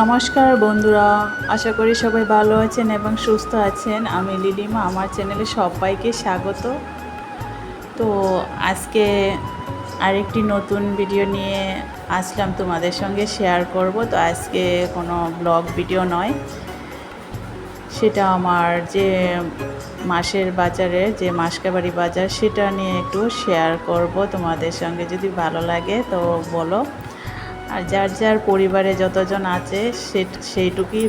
নমস্কার বন্ধুরা, আশা করি সবাই ভালো আছেন এবং সুস্থ আছেন। আমি লিলিমা, আমার চ্যানেলে সবাইকে স্বাগত। তো আজকে আরেকটি নতুন ভিডিও নিয়ে আসলাম তোমাদের সঙ্গে শেয়ার করব। তো আজকে কোনো ব্লগ ভিডিও নয়। সেটা আমার যে মাসের বাজারে, যে মাসকাবাড়ি বাজার, সেটা নিয়ে একটু শেয়ার করব তোমাদের সঙ্গে। যদি ভালো লাগে তো বলো। আর যার যার পরিবারে যতজন আছে, সে, সেইটুকুই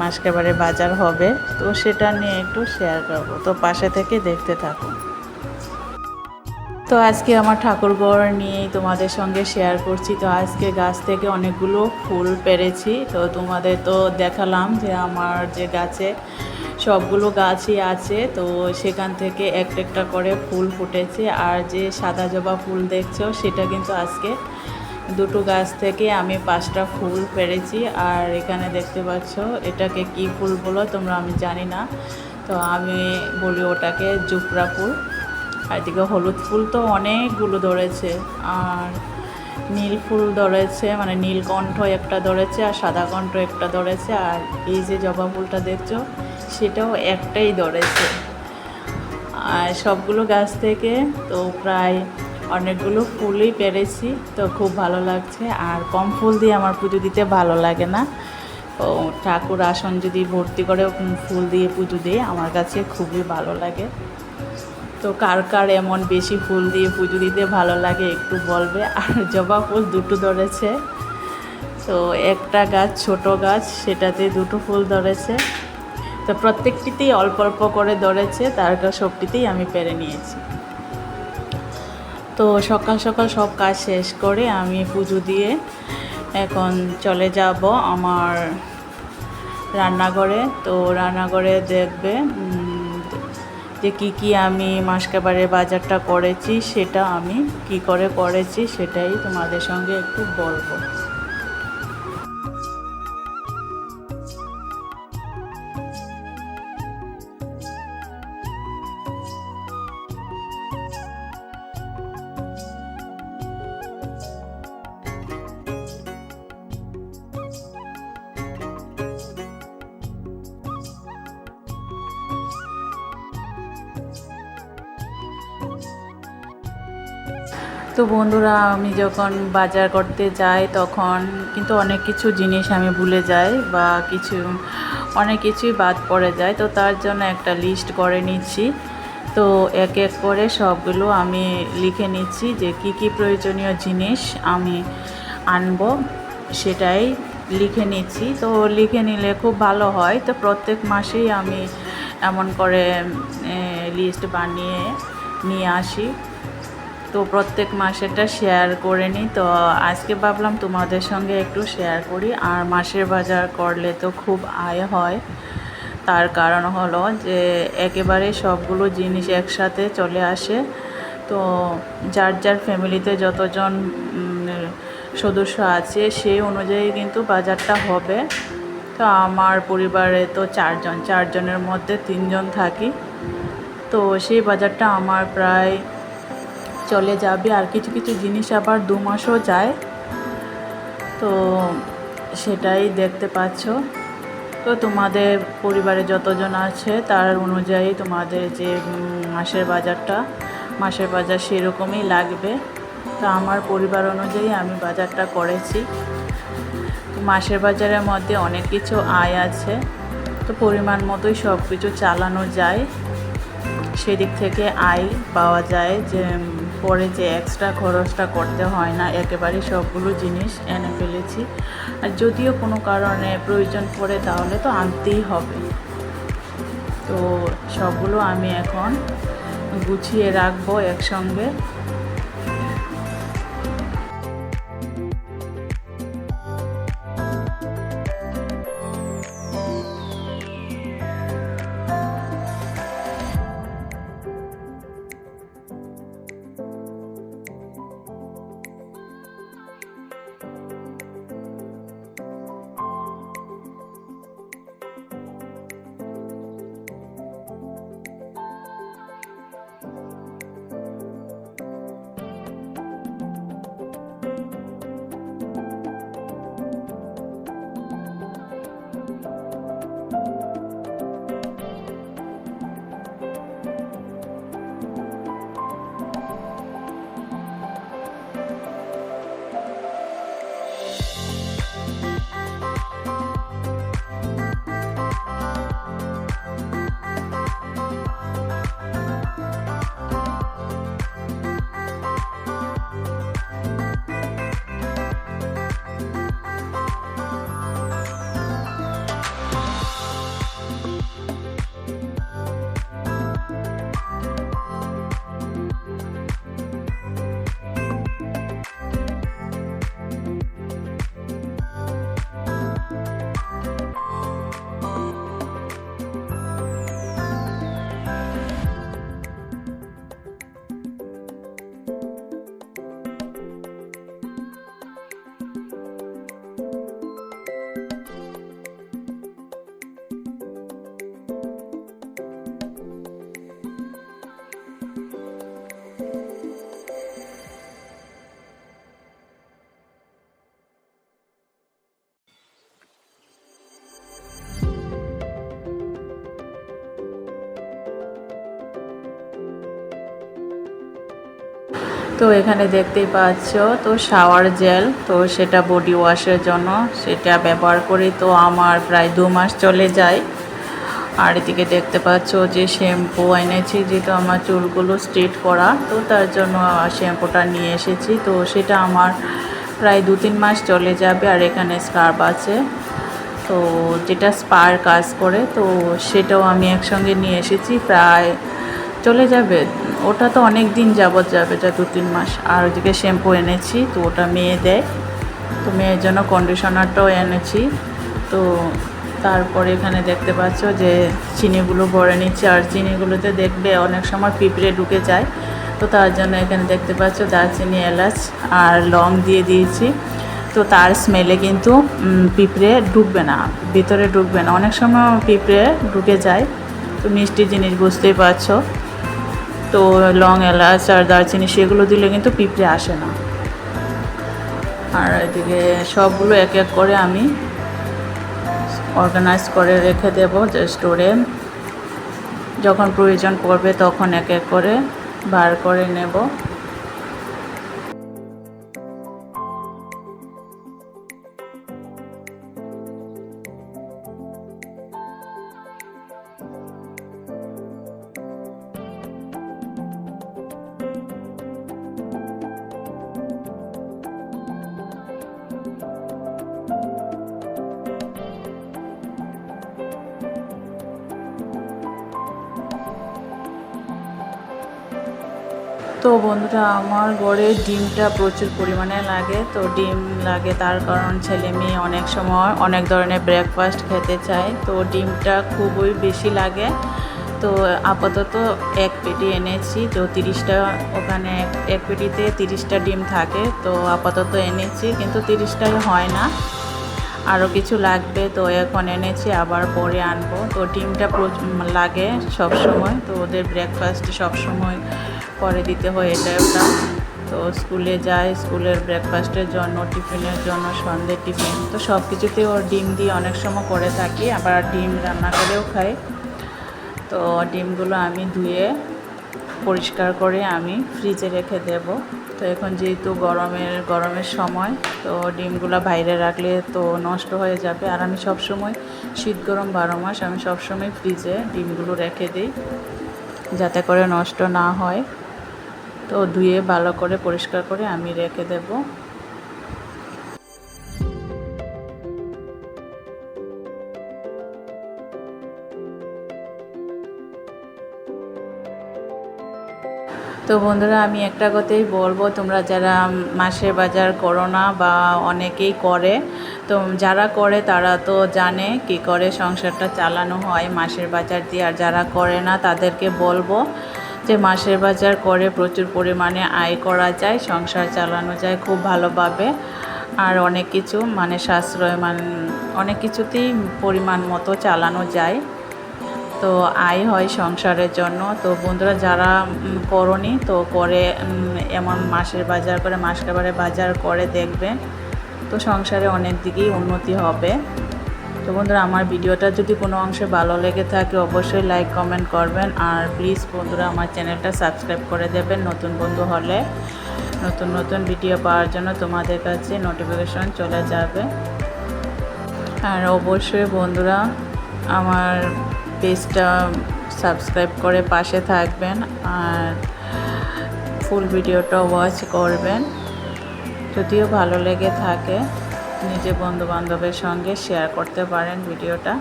মাসকাবারে বাজার হবে। তো সেটা নিয়ে একটু শেয়ার করব। তো পাশে থেকে দেখতে থাকুন। তো আজকে আমার ঠাকুরঘর নিয়েই তোমাদের সঙ্গে শেয়ার করছি। তো আজকে গাছ থেকে অনেকগুলো ফুল পেরেছি। তো তোমাদের তো দেখালাম যে আমার যে গাছে সবগুলো গাছই আছে। তো সেখান থেকে একটা একটা করে ফুল ফুটেছে। আর যে সাদা জবা ফুল দেখছ, সেটা কিন্তু আজকে দুটো গাছ থেকে আমি পাঁচটা ফুল পেরেছি আর এখানে দেখতে পাচ্ছ, এটাকে কি ফুল বলো তোমরা আমি জানি না। তো আমি বলি ওটাকে জুপরা ফুল। আর এদিকে হলুদ ফুল তো অনেকগুলো ধরেছে, আর নীল ফুল ধরেছে মানে নীলকণ্ঠ একটা ধরেছে আর সাদা কণ্ঠ একটা ধরেছে। আর এই যে জবা ফুলটা দেখছ, সেটাও একটাই ধরেছে। আর সবগুলো গাছ থেকে তো প্রায় অনেকগুলো ফুলই পেরেছি, তো খুব ভালো লাগছে। আর কম ফুল দিয়ে আমার পুজো দিতে ভালো লাগে না। ঠাকুর আসন যদি ভর্তি করে ফুল দিয়ে পুজো দিই আমার কাছে খুবই ভালো লাগে। তো কার কার এমন বেশি ফুল দিয়ে পুজো দিতে ভালো লাগে একটু বলবে? আর জবা ফুল দুটো ধরেছে। তো একটা গাছ, ছোট গাছ, সেটাতে দুটো ফুল ধরেছে। তো প্রত্যেকটিতেই অল্প অল্প করে ধরেছে, তার সবটিতেই আমি পেরে নিয়েছি। তো সকাল সকাল সব কাজ শেষ করে আমি পুজো দিয়ে এখন চলে যাব আমার রান্নাঘরে। তো রান্নাঘরে দেখবে যে কি কি আমি মাসকাবারে বাজারটা করেছি, সেটা আমি কি করে করেছি সেটাই তোমাদের সঙ্গে একটু বলব। তো বন্ধুরা, আমি যখন বাজার করতে যাই তখন কিন্তু অনেক কিছু জিনিস আমি ভুলে যাই বা কিছু, অনেক কিছুই বাদ পড়ে যায়। তো তার জন্য একটা লিস্ট করে নিচ্ছি। তো এক এক করে সবগুলো আমি লিখে নিচ্ছি যে কি কি প্রয়োজনীয় জিনিস আমি আনব, সেটাই লিখে নিচ্ছি। তো লিখে নিলে খুব ভালো হয়। তো প্রত্যেক মাসেই আমি এমন করে লিস্ট বানিয়ে নিয়ে আসি। তো প্রত্যেক মাসেরটা শেয়ার করে নিই তো আজকে ভাবলাম তোমাদের সঙ্গে একটু শেয়ার করি। আর মাসের বাজার করলে তো খুব আয় হয়। তার কারণ হলো যে, একেবারে সবগুলো জিনিস একসাথে চলে আসে। তো যার যার ফ্যামিলিতে যতজন সদস্য আছে সেই অনুযায়ী কিন্তু বাজারটা হবে। তো আমার পরিবারে তো চারজন, চারজনের মধ্যে তিনজন থাকি। তো সেই বাজারটা আমার প্রায় চলে যাবে আর কিছু কিছু জিনিস আবার দু মাসও যায়। তো সেটাই দেখতে পাচ্ছ। তো তোমাদের পরিবারে যতজন আছে তার অনুযায়ী তোমাদের যে মাসের বাজারটা, মাসের বাজার সেরকমই লাগবে। তো আমার পরিবার অনুযায়ী আমি বাজারটা করেছি। মাসের বাজারের মধ্যে অনেক কিছু আয় আছে। তো পরিমাণ মতোই সব কিছু চালানো যায়। সেদিক থেকে আয় পাওয়া যায় যে পরে যে এক্সট্রা খরচটা করতে হয় না একেবারে সবগুলো জিনিস এনে ফেলেছি। আর যদিও কোনো কারণে প্রয়োজন পড়ে তাহলে তো আনতেই হবে। তো সবগুলো আমি এখন গুছিয়ে রাখব একসঙ্গে। তো এখানে দেখতেই পাচ্ছ, তো শাওয়ার জেল তো সেটা বডি ওয়াশের জন্য সেটা ব্যবহার করি। তো আমার প্রায় দু মাস চলে যায়। আর এদিকে দেখতে পাচ্ছ যে শ্যাম্পু এনেছি, যেহেতু আমার চুলগুলো স্ট্রেট করা, তো তার জন্য শ্যাম্পুটা নিয়ে এসেছি। তো সেটা আমার প্রায় দু তিন মাস চলে যাবে, আর এখানে স্কার্ব আছে। তো যেটা স্পার কাজ করে, তো সেটাও আমি একসঙ্গে নিয়ে এসেছি। প্রায় চলে যাবে। ওটা তো অনেক দিন যাবৎ যাবে, যা দু তিন মাস। আর ওদিকে শ্যাম্পু এনেছি, তো ওটা মেয়ে দেয়। তো মেয়ের জন্য কন্ডিশনারটাও এনেছি। তো তারপরে এখানে দেখতে পাচ্ছ যে চিনিগুলো ভরে নিচ্ছে। আর চিনিগুলোতে দেখবে অনেক সময় পিঁপড়ে ঢুকে যায়। তো তার জন্য এখানে দেখতে পাচ্ছ দারচিনি, এলাচ আর লং দিয়ে দিয়েছি। তো তার স্মেলে কিন্তু পিঁপড়ে ঢুকবে না, ভিতরে ঢুকবে না। অনেক সময় পিঁপড়ে ঢুকে যায়। তো মিষ্টি জিনিস বুঝতেই পারছ। তো লং এলাচ আর দারচিনি সেগুলো দিলে কিন্তু পিঁপড়ে আসে না। আর এদিকে সবগুলো এক এক করে আমি অর্গানাইজ করে রেখে দেব যে স্টোরে যখন প্রয়োজন পড়বে তখন এক এক করে বার করে নেব। তো বন্ধুরা, আমার ঘরে ডিমটা প্রচুর পরিমাণে লাগে। তো ডিম লাগে তার কারণ ছেলে মেয়ে অনেক সময় অনেক ধরনের ব্রেকফাস্ট খেতে চায়। তো ডিমটা খুবই বেশি লাগে। তো আপাতত এক পেটি এনেছি। তো তিরিশটা, ওখানে এক- পেটিতে তিরিশটা ডিম থাকে। তো আপাতত এনেছি, কিন্তু তিরিশটাই হয় না। আরও কিছু লাগবে, তো এখন এনেছি, আবার পরে আনব। তো ডিমটা লাগে সব সময় তো ওদের ব্রেকফাস্ট সব সময় করে দিতে হয় এটা ওটা। তো স্কুলে যায়, স্কুলের ব্রেকফাস্টের জন্য, টিফিনের জন্য, সন্ধ্যের টিফিন। তো সব কিছুতে ওর ডিম দিয়ে অনেক সময় করে থাকি, আবার ডিম রান্না করেও খাই। তো ডিমগুলো আমি ধুয়ে, পরিষ্কার করে আমি ফ্রিজে রেখে দেব। তো এখন যেহেতু গরমের গরমের সময়, তো ডিমগুলো বাইরে রাখলে তো নষ্ট হয়ে যাবে। আর আমি সব সময় শীত, গরম বারো মাস, আমি সব সময় ফ্রিজে ডিমগুলো রেখে দিই, যাতে করে নষ্ট না হয়। তো ধুয়ে ভালো করে পরিষ্কার করে আমি রেখে দেবো। তো বন্ধুরা, আমি একটা কথাই বলব, তোমরা যারা মাসের বাজার করো না বা অনেকেই করে, তো যারা করে তারা তো জানে কি করে সংসারটা চালানো হয় মাসের বাজার দিয়ে, আর যারা করে না তাদেরকে বলব যে মাসের বাজার করে প্রচুর পরিমাণে আয় করা যায়, সংসার চালানো যায় খুব ভালোভাবে। আর অনেক কিছু মানে সাশ্রয় মান, অনেক কিছুতেই পরিমাণ মতো চালানো যায়। তো আয় হয় সংসারের জন্য। তো বন্ধুরা, যারা করনি, তো করে এমন মাসের বাজার করে মাসকাবারে বাজার করে দেখবেন। তো সংসারে অনেক দিকেই উন্নতি হবে। তো বন্ধুরা, আমার ভিডিওটা যদি কোনো অংশে ভালো লেগে থাকে, অবশ্যই লাইক কমেন্ট করবেন। আর প্লিজ বন্ধুরা, আমার চ্যানেলটা সাবস্ক্রাইব করে দেবেন নতুন বন্ধু হলে। নতুন নতুন ভিডিও পাওয়ার জন্য তোমাদের কাছে নোটিফিকেশন চলে যাবে। আর অবশ্যই বন্ধুরা, আমার পেজটা সাবস্ক্রাইব করে পাশে থাকবেন। আর ফুল ভিডিওটা ওয়াচ করবেন। যদিও ভালো লেগে থাকে। নিজে বন্ধু বান্ধবের সঙ্গে শেয়ার করতে পারেন ভিডিওটা।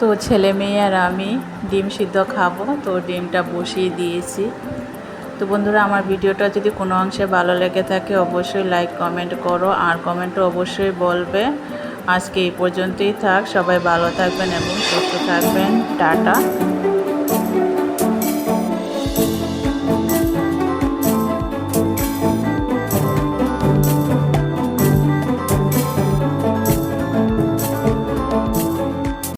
তো ছেলে মেয়ে আর আমি ডিম সিদ্ধ খাব, তো ডিমটা বসিয়ে দিয়েছি। তো বন্ধুরা, আমার ভিডিওটা যদি কোনো অংশে ভালো লেগে থাকে, অবশ্যই লাইক কমেন্ট করো। আর কমেন্টও অবশ্যই বলবে। আজকে এই পর্যন্তই থাক। সবাই ভালো থাকবেন এবং সুস্থ থাকবেন। টাটা।